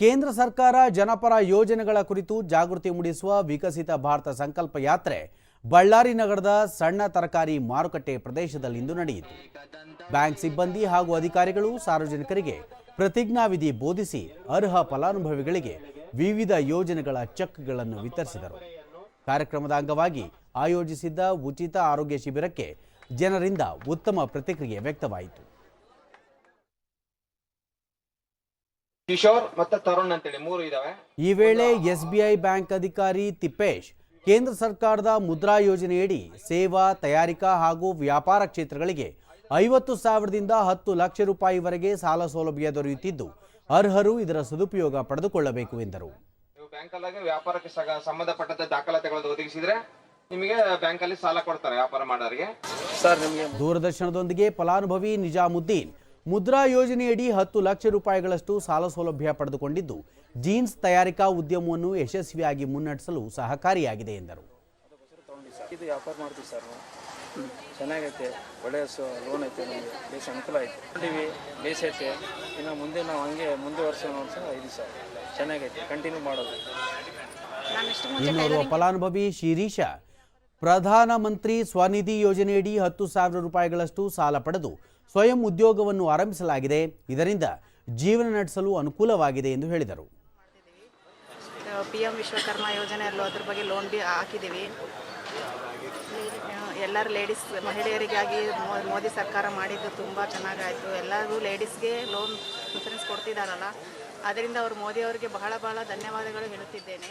ಕೇಂದ್ರ ಸರ್ಕಾರ ಜನಪರ ಯೋಜನೆಗಳ ಕುರಿತು ಜಾಗೃತಿ ಮೂಡಿಸುವ ವಿಕಸಿತ ಭಾರತ ಸಂಕಲ್ಪ ಯಾತ್ರೆ ಬಳ್ಳಾರಿ ನಗರದ ಸಣ್ಣ ತರಕಾರಿ ಮಾರುಕಟ್ಟೆ ಪ್ರದೇಶದಲ್ಲಿಂದು ನಡೆಯಿತು. ಬ್ಯಾಂಕ್ ಸಿಬ್ಬಂದಿ ಹಾಗೂ ಅಧಿಕಾರಿಗಳು ಸಾರ್ವಜನಿಕರಿಗೆ ಪ್ರತಿಜ್ಞಾವಿಧಿ ಬೋಧಿಸಿ ಅರ್ಹ ಫಲಾನುಭವಿಗಳಿಗೆ ವಿವಿಧ ಯೋಜನೆಗಳ ಚೆಕ್ಗಳನ್ನು ವಿತರಿಸಿದರು. ಕಾರ್ಯಕ್ರಮದ ಅಂಗವಾಗಿ ಆಯೋಜಿಸಿದ್ದ ಉಚಿತ ಆರೋಗ್ಯ ಶಿಬಿರಕ್ಕೆ ಜನರಿಂದ ಉತ್ತಮ ಪ್ರತಿಕ್ರಿಯೆ ವ್ಯಕ್ತವಾಯಿತು. ಕಿಶೋರ್ ಮತ್ತೆ ತರುಣ್ ಅಂತೇಳಿ ಮೂರು ಇದಾವೆ. ಈ ವೇಳೆ ಎಸ್ಬಿಐ ಬ್ಯಾಂಕ್ ಅಧಿಕಾರಿ ತಿಪ್ಪೇಶ್ ಕೇಂದ್ರ ಸರ್ಕಾರದ ಮುದ್ರಾ ಯೋಜನೆಯಡಿ ಸೇವಾ ತಯಾರಿಕಾ ಹಾಗೂ ವ್ಯಾಪಾರ ಕ್ಷೇತ್ರಗಳಿಗೆ ಐವತ್ತು ಸಾವಿರದಿಂದ ಹತ್ತು ಲಕ್ಷ ರೂಪಾಯಿವರೆಗೆ ಸಾಲ ಸೌಲಭ್ಯ ದೊರೆಯುತ್ತಿದ್ದು ಅರ್ಹರು ಇದರ ಸದುಪಯೋಗ ಪಡೆದುಕೊಳ್ಳಬೇಕು ಎಂದರು. ನೀವು ಬ್ಯಾಂಕಲ್ಲಾಗೆ ವ್ಯಾಪಾರಕ್ಕೆ ಸಂಬಂಧಪಟ್ಟಂತೆ ದಾಖಲಾತಿಗಳನ್ನು ಒದಗಿಸಿದ್ರೆ ನಿಮಗೆ ಬ್ಯಾಂಕಲ್ಲಿ ಸಾಲ ಕೊಡ್ತಾರೆ ವ್ಯಾಪಾರ ಮಾಡೋರಿಗೆ. ಸರ್ ನಿಮಗೆ ದೂರದರ್ಶನದೊಂದಿಗೆ ಫಲಾನುಭವಿ ನಿಜಾಮುದ್ದೀನ್ ಮುದ್ರಾ ಯೋಜನೆಯಡಿ ಹತ್ತು ಲಕ್ಷ ರೂಪಾಯಿಗಳಷ್ಟು ಸಾಲ ಸೌಲಭ್ಯ ಪಡೆದುಕೊಂಡಿದ್ದು ಜೀನ್ಸ್ ತಯಾರಿಕಾ ಉದ್ಯಮವನ್ನು ಯಶಸ್ವಿಯಾಗಿ ಮುನ್ನಡೆಸಲು ಸಹಕಾರಿಯಾಗಿದೆ ಎಂದರು. ಇದು ವ್ಯಾಪಾರ ಮಾಡ್ತೀವಿ ಸರ್ ಚೆನ್ನಾಗೈತೆ ಒಳ್ಳೆಯ ಲೋನ್ ಐತೆ ನಮಗೆ. ಬೇಸ್ ಅನುಕೂಲ ಐತೆ. ಕಂಡಿವಿ ಬೇಸ್ ಐತೆ. ಇನ್ನು ಮುಂದೆ ನಾವು ಹಂಗೆ ಮುಂದುವರ್ಸೋಣ ಅಂತ ಇದು ಸರ್. ಚೆನ್ನಾಗೈತೆ ಕಂಟಿನ್ಯೂ ಮಾಡೋದು. ಇನ್ನೋರ್ವ ಫಲಾನುಭವಿ ಶಿರೀಷ ಪ್ರಧಾನಮಂತ್ರಿ ಸ್ವನಿಧಿ ಯೋಜನೆಯಡಿ ಹತ್ತು ಸಾವಿರ ರೂಪಾಯಿಗಳಷ್ಟು ಸಾಲ ಪಡೆದು ಸ್ವಯಂ ಉದ್ಯೋಗವನ್ನು ಆರಂಭಿಸಲಾಗಿದೆ. ಇದರಿಂದ ಜೀವನ ನಡೆಸಲು ಅನುಕೂಲವಾಗಿದೆ ಎಂದು ಹೇಳಿದರು. ಪಿ ಎಂ ವಿಶ್ವಕರ್ಮ ಯೋಜನೆಯಲ್ಲೂ ಅದ್ರ ಬಗ್ಗೆ ಲೋನ್ ಬಿ ಹಾಕಿದ್ದೀವಿ. ಎಲ್ಲರೂ ಲೇಡೀಸ್ ಮಹಿಳೆಯರಿಗಾಗಿ ಮೋದಿ ಸರ್ಕಾರ ಮಾಡಿದ್ದು ತುಂಬ ಚೆನ್ನಾಗಾಯಿತು. ಎಲ್ಲರೂ ಲೇಡೀಸ್ಗೆ ಲೋನ್ ಇನ್ಸೂರೆನ್ಸ್ ಕೊಡ್ತಿದ್ದಾರಲ್ಲ ಅದರಿಂದ ಅವರು ಮೋದಿಯವರಿಗೆ ಬಹಳ ಬಹಳ ಧನ್ಯವಾದಗಳು ಹೇಳುತ್ತಿದ್ದೇನೆ.